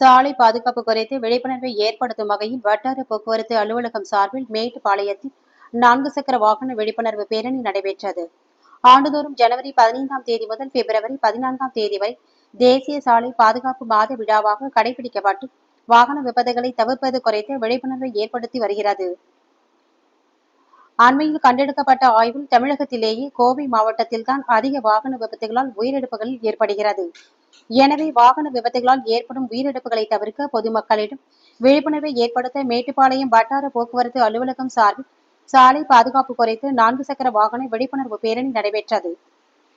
சாலை பாதுகாப்பு குறித்து விழிப்புணர்வை ஏற்படுத்தும் வகையில் வட்டார போக்குவரத்து அலுவலகம் சார்பில் மேட்டுப்பாளையத்தில் நான்கு சக்கர வாகன விழிப்புணர்வு பேரணி நடைபெற்றது. ஆண்டுதோறும் ஜனவரி பதினைந்தாம் தேதி முதல் பிப்ரவரி பதினான்காம் தேதி வரை தேசிய சாலை பாதுகாப்பு மாத விழாவாக கடைபிடிக்கப்பட்டு வாகன விபத்துகளை தவிர்ப்பது குறித்து விழிப்புணர்வை ஏற்படுத்தி வருகிறது. அண்மையில் கண்டெடுக்கப்பட்ட ஆய்வில் தமிழகத்திலேயே கோவை மாவட்டத்தில்தான் அதிக வாகன விபத்துகளால் உயிரிழப்புகள் ஏற்படுகிறது. எனவே வாகன விபத்துகளால் ஏற்படும் உயிரிழப்புகளை தவிர்க்க பொதுமக்களிடம் விழிப்புணர்வை ஏற்படுத்த மேட்டுப்பாளையம் வட்டார போக்குவரத்து அலுவலகம் சார்பில் சாலை பாதுகாப்பு குறித்து நான்கு சக்கர வாகன விழிப்புணர்வு பேரணி நடைபெற்றது.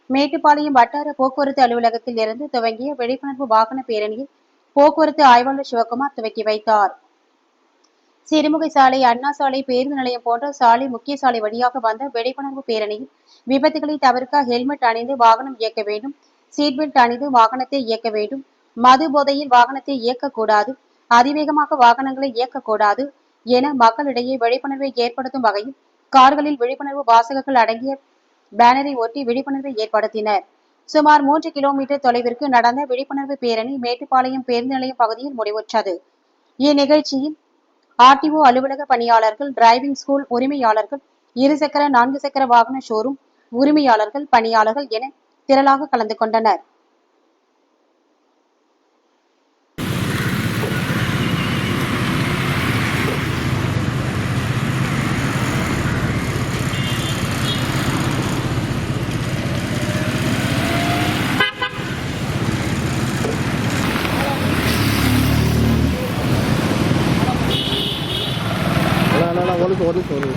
மேட்டுப்பாளையம் வட்டார போக்குவரத்து அலுவலகத்தில் இருந்து துவங்கிய விழிப்புணர்வு வாகன பேரணியை போக்குவரத்து ஆய்வாளர் சிவகுமார் துவக்கி வைத்தார். சிறுமுகை சாலை அண்ணா சாலை பேருந்து நிலையம் போன்ற சாலை முக்கிய சாலை வழியாக வந்த விழிப்புணர்வு பேரணியில் விபத்துகளை தவிர்க்க ஹெல்மெட் அணிந்து வாகனம் இயக்க வேண்டும். சீட் பெல்ட் அணிந்து வாகனத்தை இயக்க வேண்டும். மது போதையில் வாகனத்தை இயக்கக்கூடாது அதிவேகமாக வாகனங்களை இயக்கக்கூடாது என மக்களிடையே விழிப்புணர்வை ஏற்படுத்தும் வகையில் கார்களில் விழிப்புணர்வு வாசகங்கள் அடங்கிய பேனரை ஒட்டி விழிப்புணர்வை ஏற்படுத்தினர். சுமார் மூன்று கிலோமீட்டர் தொலைவிற்கு நடந்த விழிப்புணர்வு பேரணி மேட்டுப்பாளையம் பேருந்து நிலையம் பகுதியில் முடிவுற்றது. இந்நிகழ்ச்சியில் ஆர்டிஓ அலுவலக பணியாளர்கள் டிரைவிங் ஸ்கூல் உரிமையாளர்கள் இருசக்கர நான்கு சக்கர வாகன ஷோரூம் உரிமையாளர்கள் பணியாளர்கள் என திரளாக கலந்து கொண்டனர். ஒரு ஒரு